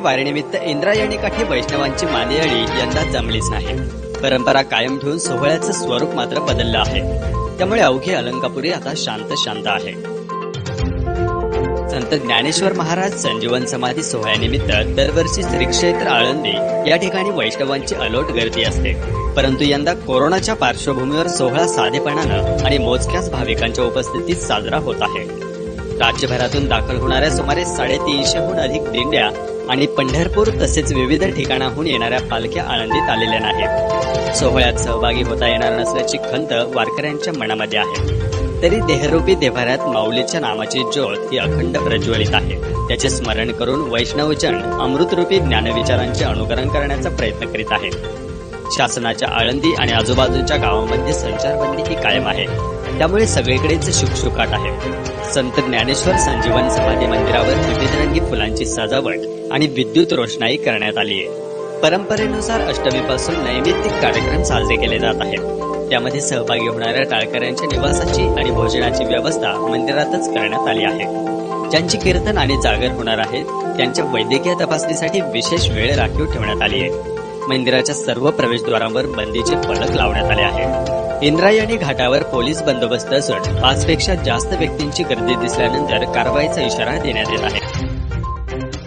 वारीनिमित्त इंद्रायणी काठी वैष्णवांची मानेअळी यंदा जमलीच नाही. परंपरा कायम ठेवून सोहळ्याचं स्वरूप मात्र बदललं आहे. त्यामुळे अवघी अलंकापुरी आता शांत शांत आहे. संत ज्ञानेश्वर महाराज संजीवन समाधी सोहळ्यानिमित्त दरवर्षी श्री क्षेत्र आळंदी या ठिकाणी वैष्णवांची अलोट गर्दी असते. परंतु यंदा कोरोनाच्या पार्श्वभूमीवर सोहळा साधेपणानं आणि मोजक्याच भाविकांच्या उपस्थितीत साजरा होत आहे. राज्यभरातून दाखल होणाऱ्या सुमारे साडेतीनशेहून अधिक दिंड्या आणि पंढरपूर तसेच विविध ठिकाणाहून येणाऱ्या पालख्या आळंदीत आलेल्या नाहीत. सोहळ्यात सहभागी होता येणार नसल्याची खंत वारकऱ्यांच्या मनामध्ये आहे. तरी देहरूपी देव्हाऱ्यात माऊलीच्या नामाची ज्योत ही अखंड प्रज्वलित आहे. त्याचे स्मरण करून वैष्णवजन अमृतरूपी ज्ञानविचारांचे अनुकरण करण्याचा प्रयत्न करीत आहेत. शासनाच्या आळंदी आणि आजूबाजूच्या गावांमध्ये संचारबंदी ही कायम आहे. त्यामुळे सगळीकडेच शुकशुकाट आहे. संत ज्ञानेश्वर संजीवन समाधी मंदिरावर विविध रंगी फुलांची सजावट आणि विद्युत रोषणाई करण्यात आली आहे. परंपरेनुसार अष्टमीपासून नैमित्तिक कार्यक्रम साजरे केले जात आहेत. त्यामध्ये सहभागी होणाऱ्या टाळकऱ्यांच्या निवासाची आणि भोजनाची व्यवस्था मंदिरातच करण्यात आली आहे. ज्यांची कीर्तन आणि जागर होणार आहेत त्यांच्या वैद्यकीय तपासणीसाठी विशेष वेळ राखीव ठेवण्यात आली आहे. मंदिराच्या सर्व प्रवेशद्वारांवर बंदीचे फलक लावण्यात आले आहेत. इंद्रायणी घाटावर पोलीस बंदोबस्त असून पाचपेक्षा जास्त व्यक्तींची गर्दी दिसल्यानंतर कारवाईचा इशारा देण्यात येत आहे.